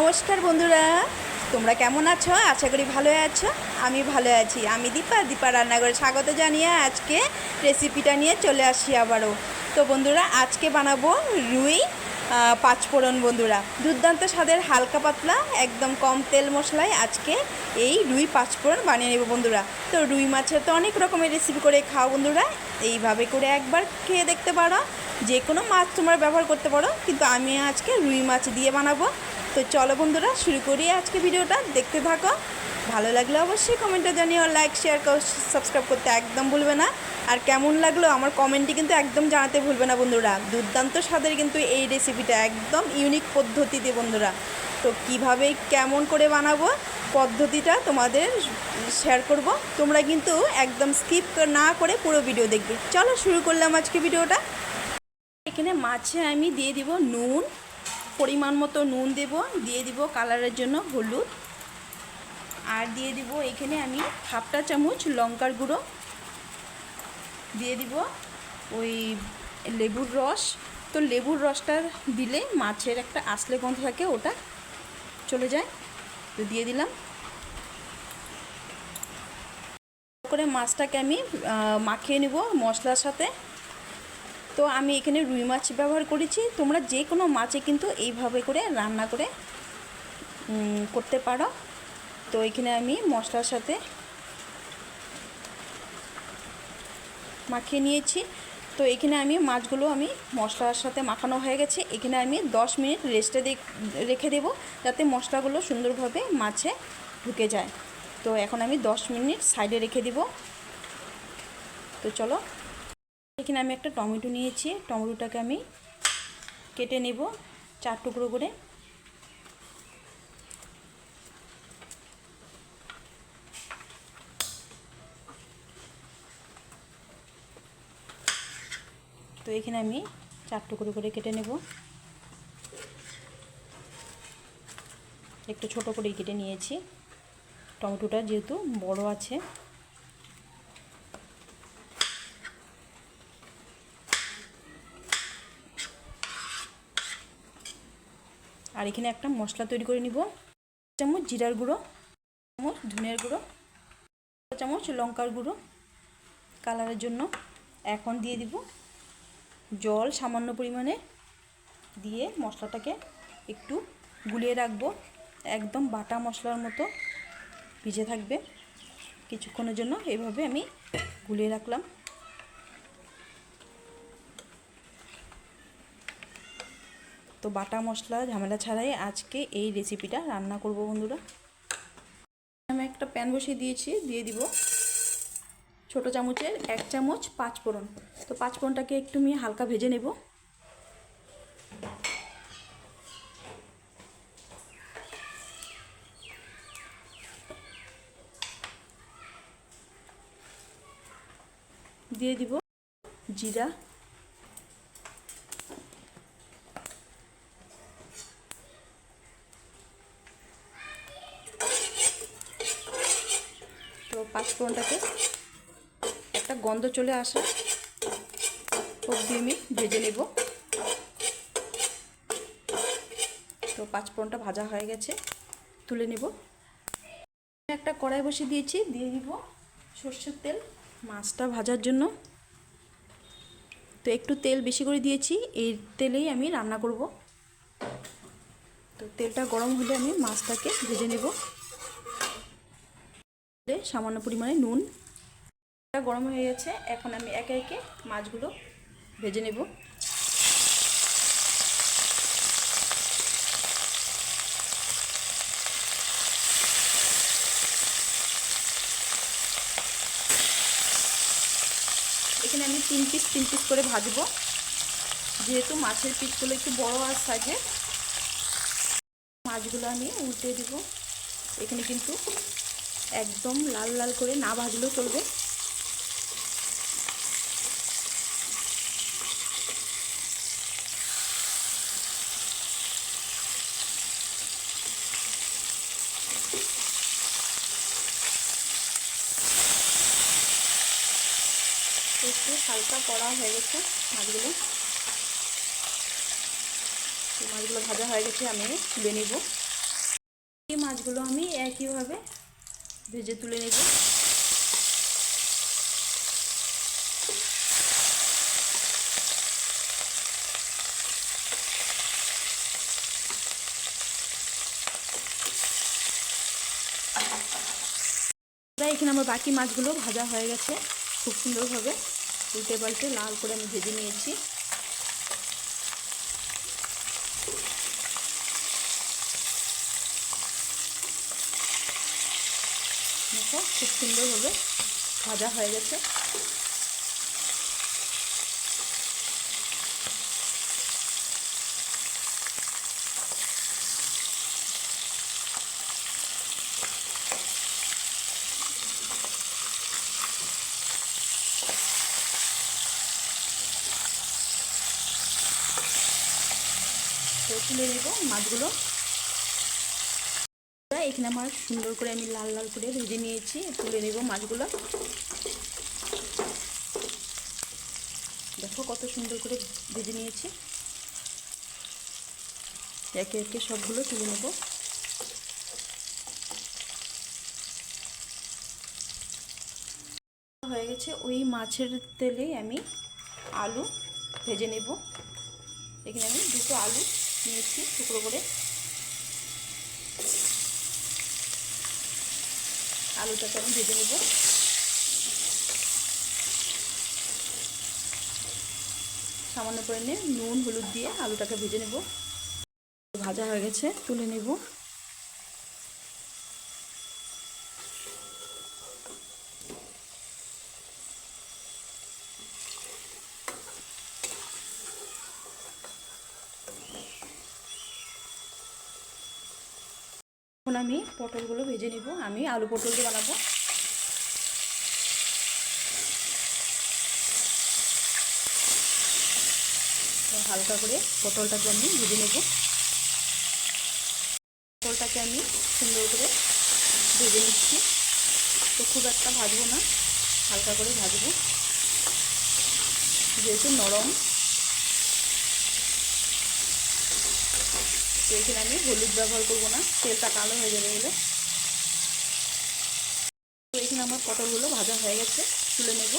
নমস্কার বন্ধুরা, তোমরা কেমন আছো? আশা করি ভালো আছো। আমি ভালো আছি। আমি দীপা দীপা রান্নাঘরে স্বাগত জানিয়ে আজকে রেসিপিটা নিয়ে চলে আসি আবারও। তো বন্ধুরা, আজকে বানাবো রুই পাঁচফোড়ন বন্ধুরা। দুর্দান্ত স্বাদের হালকা পাতলা, একদম কম তেল মশলায় আজকে এই রুই পাঁচফোড়ন বানিয়ে নেব বন্ধুরা। তো রুই মাছের তো অনেক রকমের রেসিপি করে খাও বন্ধুরা। এইভাবে করে একবার খেয়ে দেখতে পারো। যে কোনো মাছ তোমরা ব্যবহার করতে পারো, কিন্তু আমি আজকে রুই মাছ দিয়ে বানাবো। তো চলো বন্ধুরা, শুরু করি আজকে ভিডিওটা। দেখতে থাকো। ভালো লাগলে অবশ্যই কমেন্টে জানিও লাইক শেয়ার সাবস্ক্রাইব করতে একদম ভুলবে না। আর কেমন লাগল আমার কমেন্টে কিন্তু একদম জানাতে ভুলবে না বন্ধুরা। দুর্দান্ত স্বাদের কিন্তু এই রেসিপিটা একদম ইউনিক পদ্ধতিতে বন্ধুরা। তো কীভাবে, কেমন করে বানাবো, পদ্ধতিটা তোমাদের শেয়ার করব। তোমরা কিন্তু একদম স্কিপ না করে পুরো ভিডিও দেখবে। চলো শুরু করলাম আজকে ভিডিওটা এখানে মাছে আমি দিয়ে দিব নুন পরিমাণ মতো নুন দেব, দিয়ে দিব কালারের জন্য হলুদ। আর দিয়ে দিব এখানে আমি হাফটা চামচ লঙ্কার গুঁড়ো। দিয়ে দিব ওই লেবুর রস। তো লেবুর রসটা দিলে মাছের একটা আসলে গন্ধ থাকে, ওটা চলে যায়। তো দিয়ে দিলাম। করে মাছটাকে আমি মাখিয়ে নেব মশলার সাথে। তো আমি এখানে রুই মাছ ব্যবহার করেছি। তোমরা যে কোনো মাছে কিন্তু এইভাবে করে রান্না করে করতে পারো। তো এখানে আমি মশলার সাথে মাখিয়ে নিয়েছি। তো এখানে আমি মাছগুলো আমি মশলার সাথে মাখানো হয়ে গেছে। এখানে আমি 10 মিনিট রেস্টে রেখে দেবো যাতে মশলাগুলো সুন্দরভাবে মাছে ঢুকে যায়। তো এখন আমি 10 মিনিট সাইডে রেখে দিব। তো চলো এখানে আমি একটা টমেটো নিয়েছি। টমেটোটাকে আমি কেটে নেব চার টুকরো করে। তো এখানে আমি চার টুকরো করে কেটে নেব। একটু ছোট করেই কেটে নিয়েছি। টমেটোটা যেহেতু বড় আছে। আর এখানে একটা মশলা তৈরি করে নিব। চামচ জিরার গুঁড়ো চামচ ধনিয়ার গুঁড়ো চামচ লঙ্কার গুঁড়ো। কালারের জন্য এখন দিয়ে দিব জল সামান্য পরিমাণে। দিয়ে মশলাটাকে একটু গুলিয়ে রাখব। একদম বাটা মশলার মতো ভিজে থাকবে। কিছুক্ষণের জন্য এইভাবে আমি গুলিয়ে রাখলাম। তো বাটা মশলা ঝামেলা ছাড়াই আজকে এই রেসিপিটা রান্না করব বন্ধুরা। আমি একটা প্যান বসিয়ে দিয়েছি, দিয়ে দিব ছোট চামচের এক চামচ পাঁচ ফোড়ন তো পাঁচ ফোড়নটাকে একটু আমি হালকা ভেজে নেব। দিয়ে দিব জিরা তো পাঁচফোড়নটাকে একটা গন্ধ চলে আসা অবধি আমি ভেজে নেব। তো পাঁচফোড়নটা ভাজা হয়ে গেছে, তুলে নেব। একটা কড়াই বসিয়ে দিয়েছি, দিয়ে দিব সর্ষের তেল মাছটা ভাজার জন্য। তো একটু তেল বেশি করে দিয়েছি, এই তেলেই আমি রান্না করব। তো তেলটা গরম হলে আমি মাছটাকে ভেজে নেব। সামান্য পরিমাণে নুন। গরম হয়ে গেছে। এখন আমি একে একে মাছগুলো ভেজে নেব। এখানে আমি তিন পিস তিন পিস করে ভাজবো। যেহেতু মাছের পিসগুলো একটু বড় আর সাইজে মাছগুলো আমি উল্টে দিব। এখানে কিন্তু একদম লাল লাল করে না ভাজলেও চলবে একটু হালকা কড়া হয়ে গেছে মাছগুলো মাছগুলো ভাজা হয়ে গেছে, আমি তুলে নিব। মাছগুলো আমি একইভাবে ভেজে তুলে নেব। এখানে আমার বাকি মাছগুলো ভাজা হয়ে গেছে। খুব সুন্দরভাবে উল্টে পাল্টে লাল করে আমি ভেজে নিয়েছি। দেখো খুব সুন্দরভাবে ভাজা হয়ে গেছে। তুলে নেব মাছগুলো। এখানে আমার সুন্দর করে আমি লাল লাল করে ভেজে নিয়েছি, তুলে নেব মাছগুলো। দেখো কত সুন্দর করে ভেজে নিয়েছি। একে একে সবগুলো তুলে নেব। হয়ে গেছে, ওই মাছের তেলেই আমি আলু ভেজে নেব। এখানে আমি দুটো আলু নিয়েছি টুকরো করে। আলুটাকে আমি ভেজে নেব। সামান্য পরিমাণে নুন, হলুদ দিয়ে আলুটাকে ভেজে নেব। ভাজা হয়ে গেছে, তুলে নেব। এখন আমি পটলগুলো ভেজে নিব। আমি আলু পটল দিয়ে বানাবো। হালকা করে পটলটাকে আমি ভেজে নেব। পটলটাকে আমি সুন্দর করে ভেজে নিচ্ছি। তো খুব একটা ভাজবো না, হালকা করে ভাজবো। যেহেতু নরম তো এখানে আমি হলুদ ব্যবহার করব না, তেলটা কালো হয়ে যাবে বলে তো এখানে আমার পটলগুলো ভাজা হয়ে গেছে, তুলে নেব।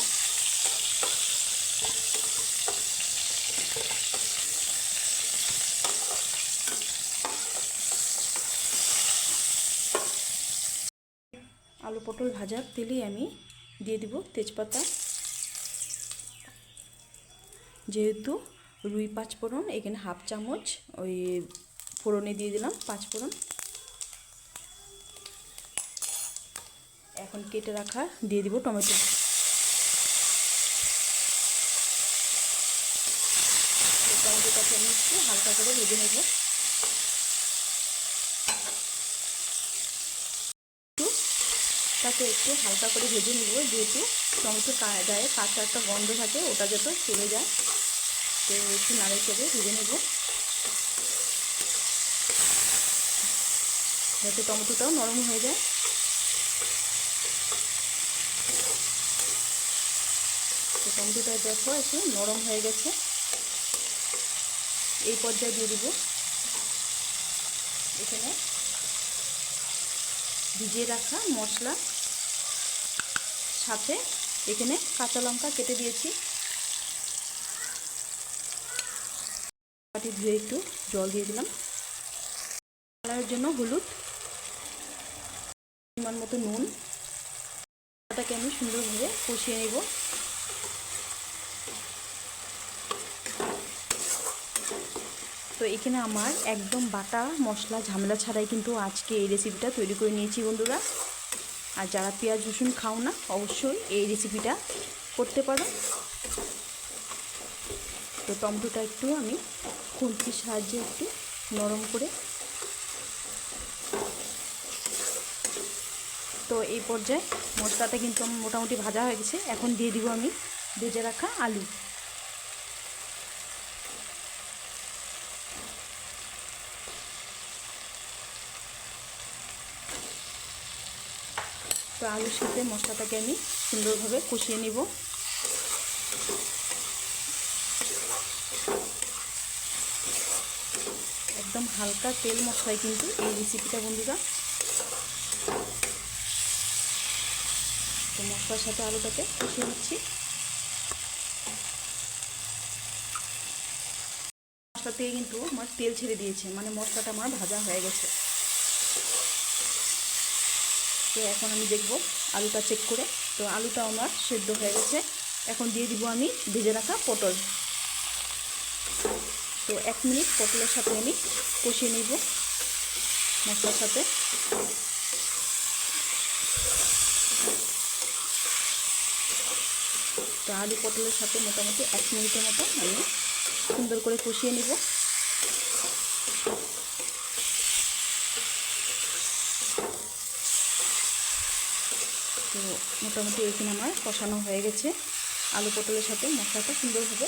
আলু পটল ভাজার তেলেই আমি দিয়ে দিব তেজপাতা। যেহেতু রুই পাঁচ ফোড়ন এখানে হাফ চামচ ওই ফোড়নে দিয়ে দিলাম, পাঁচ ফোড়ন। এখন কেটে রাখা দিয়ে দিব টমেটো। টমেটোটাকে আমি একটু হালকা করে ভেজে নেব। একটু, তাতে একটু হালকা করে ভেজে নেব, যেহেতু টমেটো গায়ে কাঁচা একটা গন্ধ থাকে, ওটা যাতে চলে যায়। তো একটু নাড়ে চেড়ে ভেজে নেব। যাতে টমেটোটাও নরম হয়ে যায়। তো টমেটোটা দেখো একটু নরম হয়ে গেছে। এই পর্যায়ে দিয়ে দিব। এখানে ভিজিয়ে রাখা মশলা। সাথে এখানে কাঁচা লঙ্কা কেটে দিয়েছি। ধুয়ে একটু জল দিয়ে দিলাম। কালারের জন্য হলুদ। পরিমাণ মতো নুন। এটাকে আমি সুন্দরভাবে কষিয়ে নেব। তো এখানে আমার একদম বাটা মশলা ঝামেলা ছাড়াই কিন্তু আজকে এই রেসিপিটা তৈরি করে নিয়েছি বন্ধুরা। আর যারা পেঁয়াজ, রসুন খাও না, অবশ্যই এই রেসিপিটা করতে পারো। তো টমেটোটা একটু আমি খুন্তির সাহায্যে একটু নরম করে তো এই পর্যায়ে মশলাটা কিন্তু মোটামুটি ভাজা হয়ে গেছে। এখন দিয়ে দিব আমি ভেজে রাখা আলু। তো আলুর সাথে মশলাটাকে আমি সুন্দরভাবে কষিয়ে নিব। একদম হালকা তেল মশলায় কিন্তু এই রেসিপিটা বন্ধুরা মশলার সাথে আলুটাকে কষিয়ে নিচ্ছি। মশলা থেকে কিন্তু আমার তেল ছেড়ে দিয়েছে মানে মশলাটা আমার ভাজা হয়ে গেছে। তো এখন আমি দেখব আলুটা চেক করে। তো আলুটা আমার সেদ্ধ হয়ে গেছে। এখন দিয়ে দিব আমি ভেজে রাখা পটল। তো এক মিনিট পটলের সাথে আমি কষিয়ে নিব মশলার সাথে। তো আলু পটলের সাথে মোটামুটি এক মিনিটের মতো আমি সুন্দর করে কষিয়ে নিব। তো মোটামুটি এখানে আমার কষানো হয়ে গেছে। আলু পটলের সাথে মশলাটা সুন্দরভাবে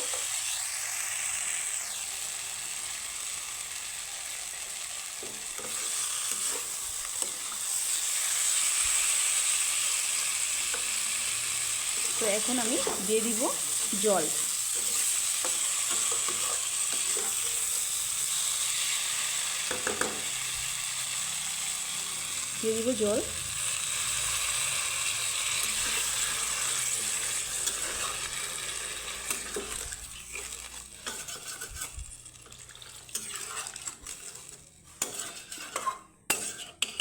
তো এখন আমি দিয়ে দিব জল। দিয়ে দিব জল।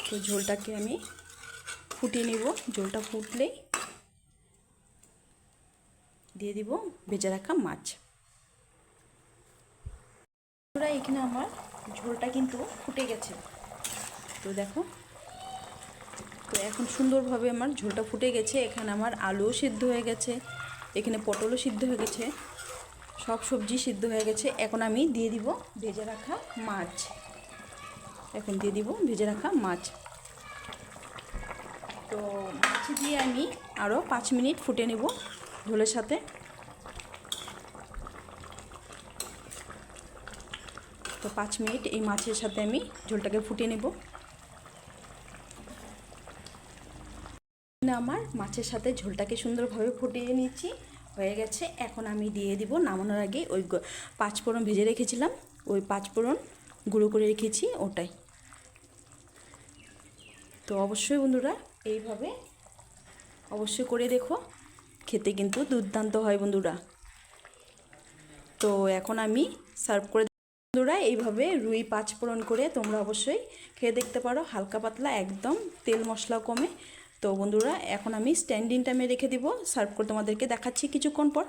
তো ঝোলটাকে আমি ফুটিয়ে নিব। ঝোলটা ফুটলেই দিয়ে দিব, ভেজে রাখা মাছ। পুরা এখানে আমার ঝোলটা কিন্তু ফুটে গেছে। তো দেখো, তো এখন সুন্দরভাবে আমার ঝোলটা ফুটে গেছে। এখানে আমার আলুও সিদ্ধ হয়ে গেছে, এখানে পটলও সিদ্ধ হয়ে গেছে, সব সবজি সিদ্ধ হয়ে গেছে। এখন আমি দিয়ে দিব ভেজে রাখা মাছ। এখন দিয়ে দিব ভেজে রাখা মাছ। তো মাছ দিয়ে আমি আরও পাঁচ মিনিট ফুটে নেব। ঝোলের সাথে। তো পাঁচ মিনিট এই মাছের সাথে আমি ঝোলটাকে ফুটিয়ে নেব। আমার মাছের সাথে ঝোলটাকে সুন্দরভাবে ফুটিয়ে নিচ্ছি হয়ে গেছে, এখন আমি দিয়ে দিব নামানোর আগে ওই পাঁচফোড়ন ভেজে রেখেছিলাম, ওই পাঁচফোড়ন গুঁড়ো করে রেখেছি ওটাই। তো অবশ্যই বন্ধুরা, এইভাবে অবশ্যই করে দেখো। খেতে কিন্তু দুর্দান্ত হয় বন্ধুরা। তো এখন আমি সার্ভ করে বন্ধুরা, এইভাবে রুই পাঁচ ফোড়ন করে তোমরা অবশ্যই খেয়ে দেখতে পারো। হালকা পাতলা, একদম তেল মশলা কমে। তো বন্ধুরা, এখন আমি স্ট্যান্ডিং টাইমে রেখে দিব। সার্ভ করে তোমাদেরকে দেখাচ্ছি কিছুক্ষণ পর।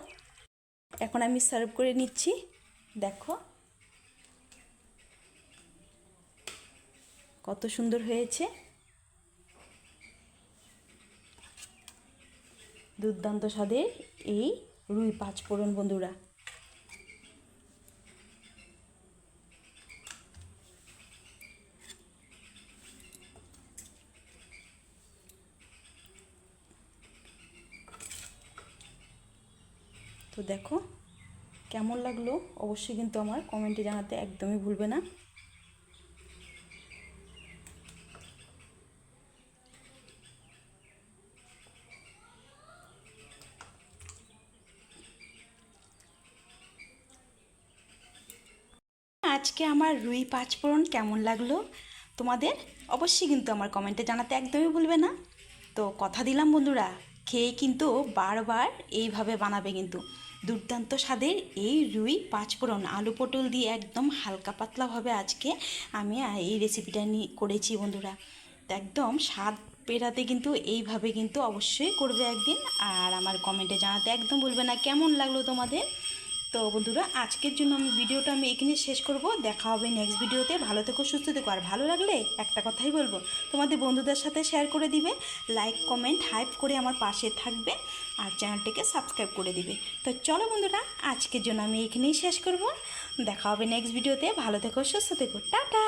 এখন আমি সার্ভ করে নিচ্ছি। দেখো। কত সুন্দর হয়েছে। দুর্দান্ত স্বাদের এই রুই পাঁচ ফোড়ন, বন্ধুরা। তো দেখো, কেমন লাগল? অবশ্যই কিন্তু আমার কমেন্টে জানাতে একদমই ভুলবে না। আজকে আমার রুই পাঁচফোড়ন কেমন লাগল? তোমাদের অবশ্যই কিন্তু আমার কমেন্টে জানাতে একদমই ভুলবে না। তো কথা দিলাম বন্ধুরা, খেয়ে কিন্তু বারবার এইভাবে বানাবে কিন্তু। দুর্দান্ত স্বাদের এই রুই পাঁচফোড়ন, আলু পটল দিয়ে একদম হালকা পাতলাভাবে আজকে আমি এই রেসিপিটা নিয়ে করেছি বন্ধুরা। একদম স্বাদ পেরাতে কিন্তু এইভাবে কিন্তু অবশ্যই করবে একদিন। আর আমার কমেন্টে জানাতে একদম বলবে না। কেমন লাগল তোমাদের? তো বন্ধুরা, আজকের জন্য আমি ভিডিওটা আমি এখানে শেষ করব। দেখা হবে নেক্সট ভিডিওতে। ভালো থেকো, সুস্থ থেকো। আর ভালো লাগলে একটা কথাই বলব, তোমাদের বন্ধুদের সাথে শেয়ার করে দিবে। লাইক কমেন্ট হাইপ করে আমার পাশে থাকবে আর চ্যানেলটিকে সাবস্ক্রাইব করে দিবে। তো চলো বন্ধুরা, আজকের জন্য আমি এখানেই শেষ করব। দেখা হবে নেক্সট ভিডিওতে। ভালো থেকো, সুস্থ থেকো। টাটা!